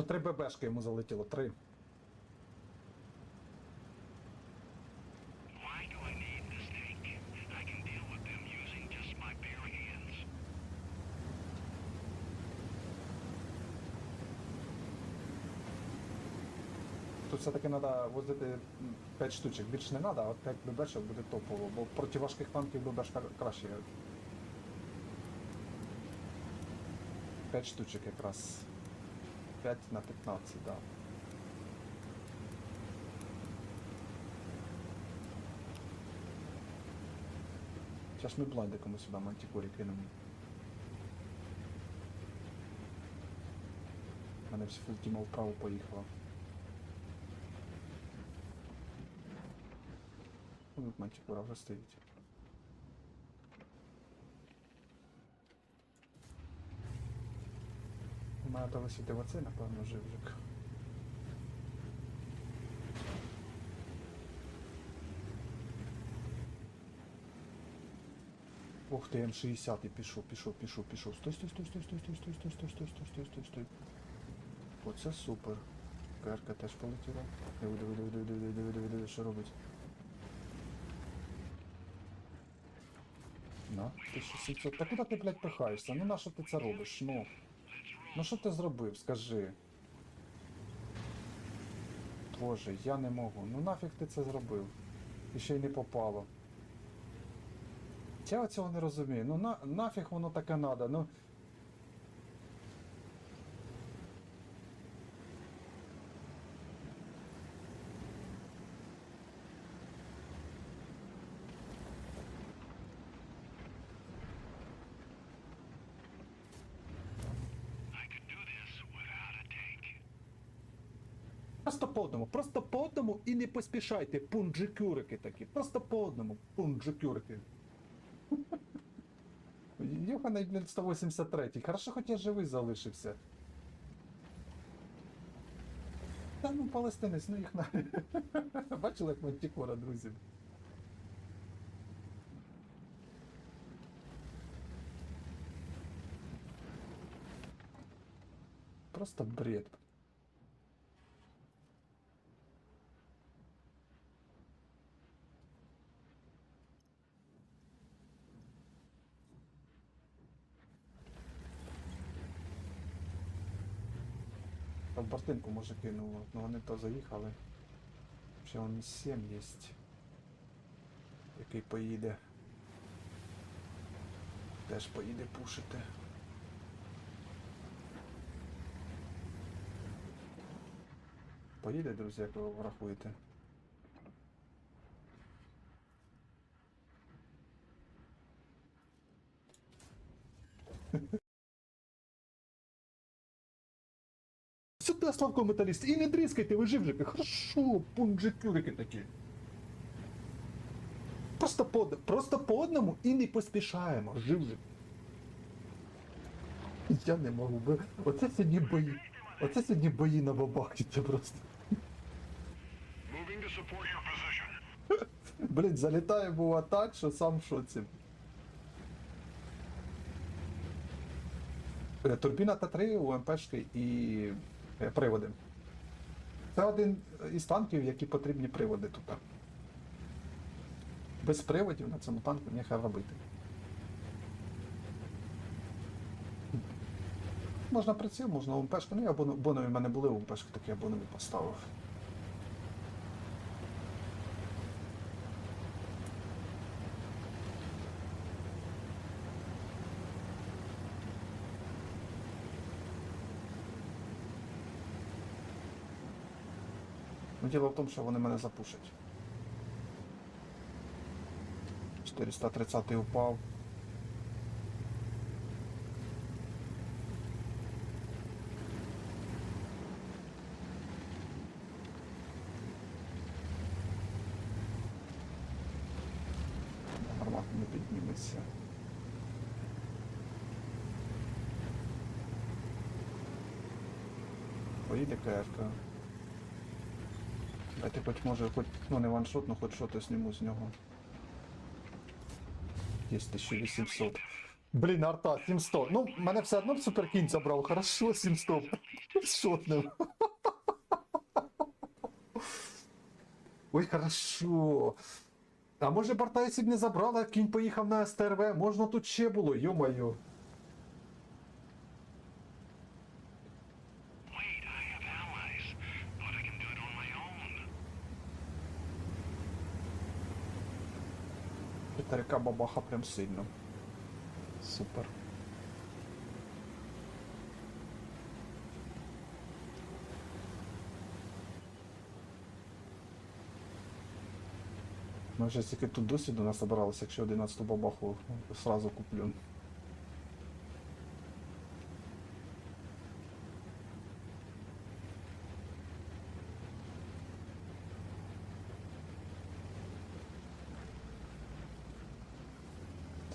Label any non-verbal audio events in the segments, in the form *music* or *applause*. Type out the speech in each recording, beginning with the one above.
Ну, три ББшки йому залетіло, три. Тут все-таки треба возити 5 штучок. Більше не треба, а от 5 ББшок буде топово, бо проти важких танків ББшка краще. 5 штучок якраз. 5 на 15, так. Да. Зараз ми блайдиком сюди мантикорі кинемо. У мене всі фултіма вправо поїхала. Ну, мантикора вже стоїть. Висіти в оцей, напевно, живжик. Ух ти, М60 і пішов, пішов, пішов, пішов. Стой, стой, стой, стой, стой, стой, стой, стой, стой, стой, стой, стой, стой, стой. Оце супер. КРК теж полетіла. Диви, диви, диви, диви, диви, диви, диви, диви, що робить. На, 1700. Та куди ти, блядь, пихаєшся? Ну на що ти це робиш? Ну. Ну що ти зробив, скажи. Боже, я не можу. Ну нафіг ти це зробив? І ще й не попало. Я цього не розумію. Ну на, нафіг воно таке надо. Ну. Просто по одному, просто по одному і не поспішайте, пунджикюрики такі. Просто по одному, пунджикюрики. Блін, 183. Хорошо, хоч я живий залишився. Та ну палестинець, ну їх на. *laughs* Бачили, як мантікора, друзі. Просто бред. Там партинку може кинуло, но вони то заїхали. Ще он 7 є. Який поїде. Теж поїде пушити. Поїде, друзі, як ви врахуєте. Сюди, Славко металіст, і не дріскайте, ви живжики. Хорошо, пунджикюрики такі. Просто по, просто по одному і не поспішаємо, живжик. Я не можу. Оце сьогодні бої. Оце сьогодні бої на бабахі, це просто. Блін, залітає бува так, що сам в шоці. Е, Турбіна Т3 у МПшки і приводи. Це один із танків, які потрібні приводи тут. Без приводів на цьому танку нехай робити. Можна приціл, можна УМПшку. Ну я боно- бонові в мене були УМПшки, так я бонові поставив. Діло в тому, що вони мене запушать. 430 упав. Гармат не підніметься. Поїде КРК. Дайте хоч може, хоч, ну не ваншот, ну хоч що-то зніму з нього. Є 1800. Блін, арта, 700. Ну, мене все одно б суперкінь забрав. Хорошо, 700. Шотнем. Ой, хорошо. А може борта, якщо б не забрала, кінь поїхав на СТРВ, можна тут ще було, йо-моє. Петерика бабаха прям сильно. Супер. Ми вже стільки тут досвіду насобиралися, якщо 11 бабаху сразу куплю.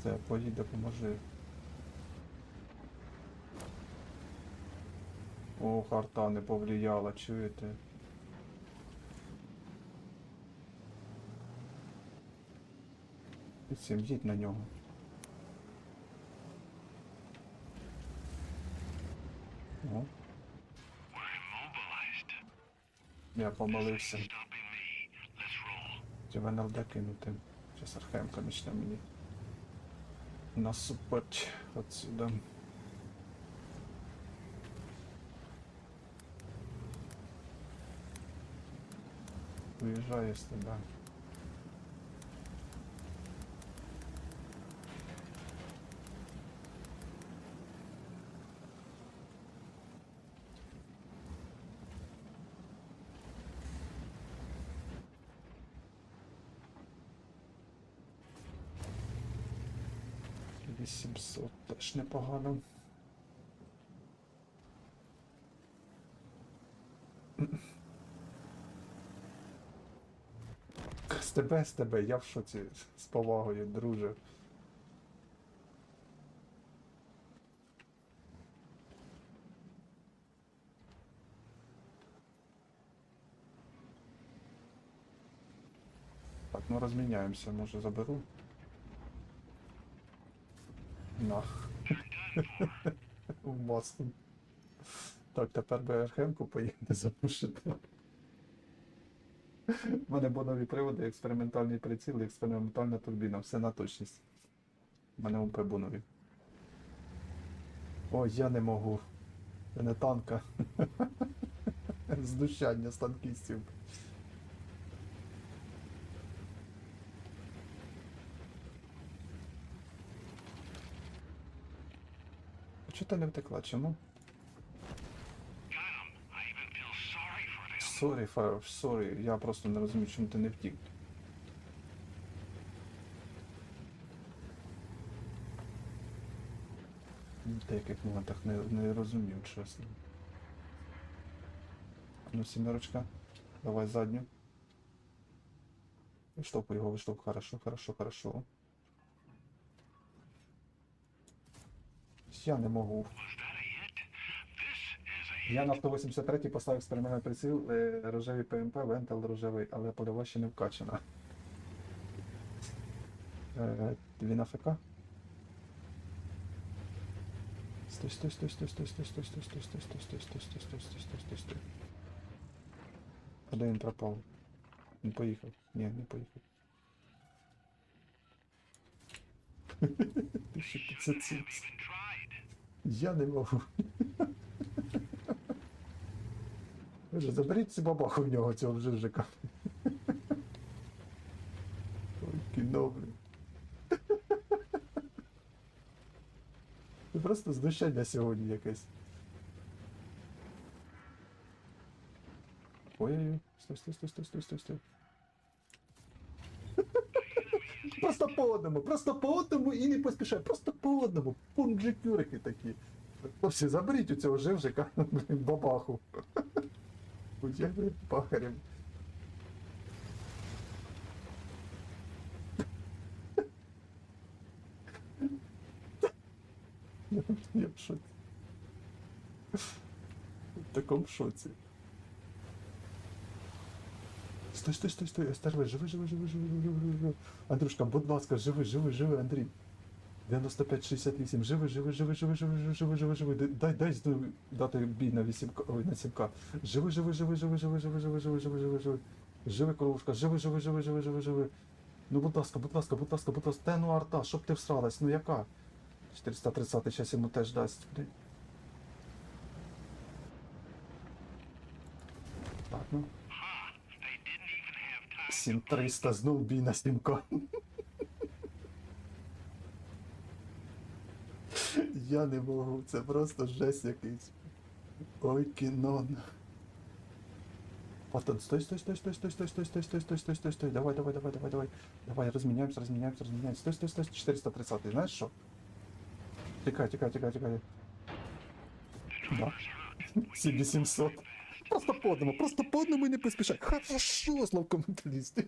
Все, поїдь, допоможи. О, харта не повлияла, чуєте? І їдь на нього. О, я помилився. Roll. Чи кинути? Зараз Архемка почне мені насыпать отсюда. Уезжаю с тебя. 800 теж непогано. З тебе, з тебе, я в шоці з повагою, друже. Так, ну розміняємося, може заберу. На. *laughs* В. Так, тепер би Архемку поїде запушити. У мене бо нові приводи, експериментальний приціл, експериментальна турбіна, все на точність. У мене УП бонові. Ой, я не можу. Це не танка. *laughs* Знущання з танкістів. Чого ти не втекла? Чому? Sorry. Фаєр, сорі, я просто не розумію, чому ти не втік. В деяких моментах не, не розумів, чесно. Ну, сімерочка, давай задню. Виштовхуй його, виштовхуй, хорошо, хорошо, хорошо. Я не можу. Я на 183 поставив експериментальний приціл, е, рожевий ПМП, вентил рожевий, але польова ще не вкачана. Е, Він АФК? Стой, стой, стой, стой, стой, стой, стой, стой, стой, стой, стой, стой, стой, стой, стой, стой, стой, стой, стой. Куди він пропав? Він поїхав. Ні, не поїхав. 1570. Я не можу. Заберіть цю бабаху в нього, цього жижика. Ой. Це просто знущання сьогодні якесь. Ой-ой-ой, стой, стой, стой, стой, стой, стой, стой. Просто по одному, просто по одному і не поспішай, просто по одному. Пунджикюрики такі. Хлопці, заберіть у цього живжика, блін, бабаху. Будь я, блін, пахарем. Я в шоці. В такому шоці. Стой, стой, стой, стой, Естер, живи, живи, живи, живи, живи, живи. Андрюшка, будь ласка, живи, живи, живи, Андрій. 95-68. Живи, живи, живи, живи, живи, живи, живи, живи, живи. Дай, дай дати бій на 8, ой, на 7к. Живи, живи, живи, живи, живи, живи, живи, живи, живи, живи, живи. Живи, коровушка, живи, живи, живи, живи, живи, живи. Ну, будь ласка, будь ласка, будь ласка, будь ласка. Та ну арта, щоб ти всралась, ну яка? 430 щас йому теж дасть. Блін. Ладно. 7300 znów bij na tym koniu. Я не можу, це просто жесть якийсь. Ой, кіно. Потом, стой, стой, стой, стой, стой, стой, стой, стой, стой, стой, стой, стой, стой, давай, давай, давай, давай, давай, давай, разменяемся, разменяемся, разменяемся, стой, стой, стой, 430, знаешь что? Тикай, тикай, тикай, тикай. Да. 7700. Просто по одному, просто по одному і не поспішай. Хорошо, слов коменталісти.